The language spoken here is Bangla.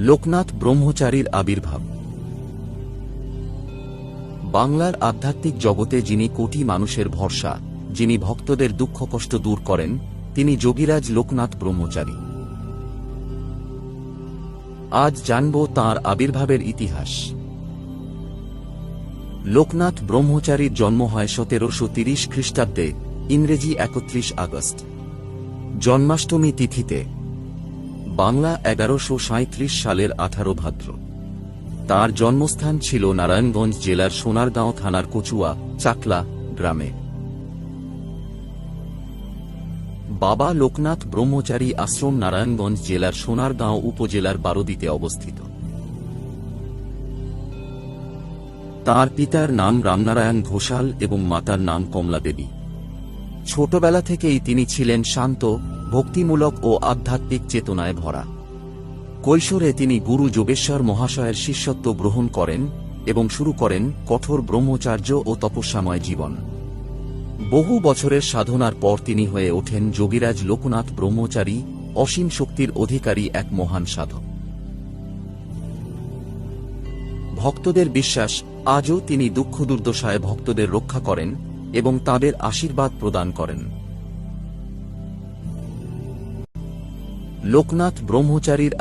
লোকনাথ ব্রহ্মচারীর আবির্ভাব। বাংলার আধ্যাত্মিক জগতে যিনি কোটি মানুষের ভরসা, যিনি ভক্তদের দুঃখ কষ্ট দূর করেন, তিনি যোগীরাজ লোকনাথ ব্রহ্মচারী। আজ জানব তাঁর আবির্ভাবের ইতিহাস। লোকনাথ ব্রহ্মচারীর জন্ম হয় সতেরোশো তিরিশ খ্রিস্টাব্দে, ইংরেজি একত্রিশ আগস্ট। জন্মাষ্টমী তিথিতে বাংলা এগারোশো সালের আঠারো ভাদ্র। তার জন্মস্থান ছিল নারায়ণগঞ্জ জেলার সোনারগাঁও থানার কচুয়া, চাকলা গ্রামে। বাবা লোকনাথ ব্রহ্মচারী আশ্রম নারায়ণগঞ্জ জেলার সোনারগাঁও উপজেলার বারোদিতে অবস্থিত। তার পিতার নাম রামনারায়ণ ঘোষাল এবং মাতার নাম কমলা দেবী ছোটবেলা থেকেই তিনি ছিলেন শান্ত ভক্তিমূলক ও আধ্যাত্মিক চেতনায় ভরা। কৈশোরে তিনি গুরু যোগেশ্বর মহাশয়ের শিষ্যত্ব গ্রহণ করেন এবং শুরু করেন কঠোর ব্রহ্মচার্য ও তপস্যাময় জীবন। বহু বছরের সাধনার পর তিনি হয়ে ওঠেন যোগীরাজ লোকনাথ ব্রহ্মচারী, অসীম শক্তির অধিকারী এক মহান সাধক। ভক্তদের বিশ্বাস, আজও তিনি দুঃখ দুর্দশায় ভক্তদের রক্ষা করেন এবং তাদের আশীর্বাদ প্রদান করেন। লোকনাথ ব্রহ্মচারীর